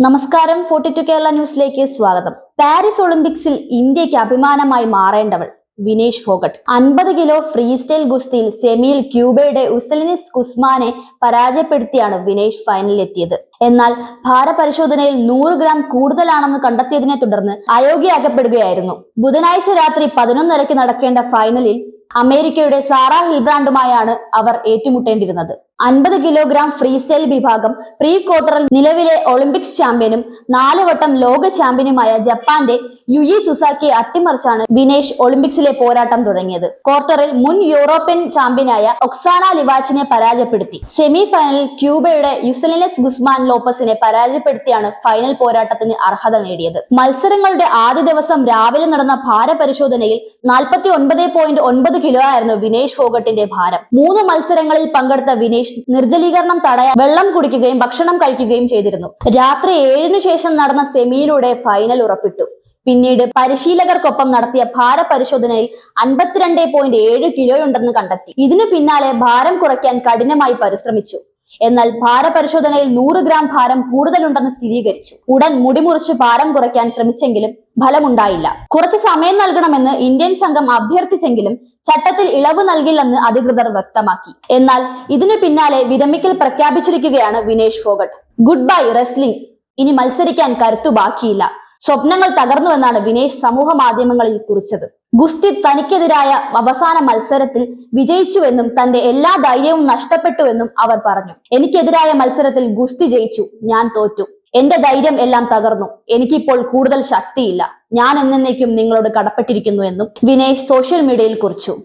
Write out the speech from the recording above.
നമസ്കാരം. Forty to Kerala ന്യൂസിലേക്ക് സ്വാഗതം. പാരീസ് ഒളിമ്പിക്സിൽ ഇന്ത്യയ്ക്ക് അഭിമാനമായി മാറേണ്ടവൾ വിനേഷ് ഫോഗട്ട്. അൻപത് കിലോ ഫ്രീ സ്റ്റൈൽ ഗുസ്തിയിൽ സെമിയിൽ ക്യൂബയുടെ ഉസലിനിസ് കുസ്മാനെ പരാജയപ്പെടുത്തിയാണ് വിനേഷ് ഫൈനലിൽ എത്തിയത് എന്നാൽ ഭാരപരിശോധനയിൽ നൂറ് ഗ്രാം കൂടുതലാണെന്ന് കണ്ടെത്തിയതിനെ തുടർന്ന് അയോഗ്യയാക്കപ്പെടുകയായിരുന്നു. ബുധനാഴ്ച രാത്രി പതിനൊന്നരയ്ക്ക് നടക്കേണ്ട ഫൈനലിൽ അമേരിക്കയുടെ സാറ ഹിൽബ്രാൻഡുമായാണ് അവർ ഏറ്റുമുട്ടേണ്ടിരുന്നത് അൻപത് കിലോഗ്രാം ഫ്രീ സ്റ്റൈൽ വിഭാഗം പ്രീ ക്വാർട്ടറിൽ നിലവിലെ ഒളിമ്പിക്സ് ചാമ്പ്യനും നാല് വട്ടം ലോക ചാമ്പ്യനുമായ ജപ്പാന്റെ യുയി സുസാക്കിയെ അട്ടിമറിച്ചാണ് വിനേഷ് ഒളിമ്പിക്സിലെ പോരാട്ടം തുടങ്ങിയത്. ക്വാർട്ടറിൽ മുൻ യൂറോപ്യൻ ചാമ്പ്യനായ ഒക്സാന ലിവാച്ചിനെ പരാജയപ്പെടുത്തി. സെമി ഫൈനലിൽ ക്യൂബയുടെ യുസലിനസ് ഗുസ്മാൻ ലോപ്പസിനെ പരാജയപ്പെടുത്തിയാണ് ഫൈനൽ പോരാട്ടത്തിന് അർഹത നേടിയത്. മത്സരങ്ങളുടെ ആദ്യ ദിവസം രാവിലെ നടന്ന ഭാരപരിശോധനയിൽ നാൽപ്പത്തി ഒൻപത് പോയിന്റ് ഒൻപത് കിലോ ആയിരുന്നു വിനേഷ് ഫോഗട്ടിന്റെ ഭാരം. മൂന്ന് മത്സരങ്ങളിൽ പങ്കെടുത്ത വിനേഷ് നിർജലീകരണം തടയാൻ വെള്ളം കുടിക്കുകയും ഭക്ഷണം കഴിക്കുകയും ചെയ്തിരുന്നു. രാത്രി ഏഴിനു ശേഷം നടന്ന സെമിയിലൂടെ ഫൈനൽ ഉറപ്പിട്ടു. പിന്നീട് പരിശീലകർക്കൊപ്പം നടത്തിയ ഭാര പരിശോധനയിൽ അൻപത്തിരണ്ട് പോയിന്റ് ഏഴ് കിലോയുണ്ടെന്ന് കണ്ടെത്തി. ഇതിനു പിന്നാലെ ഭാരം കുറയ്ക്കാൻ കഠിനമായി പരിശ്രമിച്ചു. എന്നാൽ ഭാരപരിശോധനയിൽ നൂറ് ഗ്രാം ഭാരം കൂടുതലുണ്ടെന്ന് സ്ഥിരീകരിച്ചു. ഉടൻ മുടിമുറിച്ച് ഭാരം കുറയ്ക്കാൻ ശ്രമിച്ചെങ്കിലും ഫലമുണ്ടായില്ല. കുറച്ച് സമയം നൽകണമെന്ന് ഇന്ത്യൻ സംഘം അഭ്യർത്ഥിച്ചെങ്കിലും ചട്ടത്തിൽ ഇളവ് നൽകില്ലെന്ന് അധികൃതർ വ്യക്തമാക്കി. എന്നാൽ ഇതിനു പിന്നാലെ വിരമിക്കൽ പ്രഖ്യാപിച്ചിരിക്കുകയാണ് വിനേഷ് ഫോഗട്ട്. Goodbye wrestling. ഇനി മത്സരിക്കാൻ കരുത്തു ബാക്കിയില്ല. സ്വപ്നങ്ങൾ തകർന്നുവെന്നാണ് വിനേഷ് സമൂഹ മാധ്യമങ്ങളിൽ കുറിച്ചത്. ഗുസ്തി തനിക്കെതിരായ അവസാന മത്സരത്തിൽ വിജയിച്ചുവെന്നും തന്റെ എല്ലാ ധൈര്യവും നഷ്ടപ്പെട്ടുവെന്നും അവർ പറഞ്ഞു. എനിക്കെതിരായ മത്സരത്തിൽ ഗുസ്തി ജയിച്ചു. ഞാൻ തോറ്റു. എന്റെ ധൈര്യം എല്ലാം തകർന്നു. എനിക്കിപ്പോൾ കൂടുതൽ ശക്തിയില്ല. ഞാൻ എന്നേക്കും നിങ്ങളോട് കടപ്പെട്ടിരിക്കുന്നു എന്നും വിനേഷ് സോഷ്യൽ മീഡിയയിൽ കുറിച്ചു.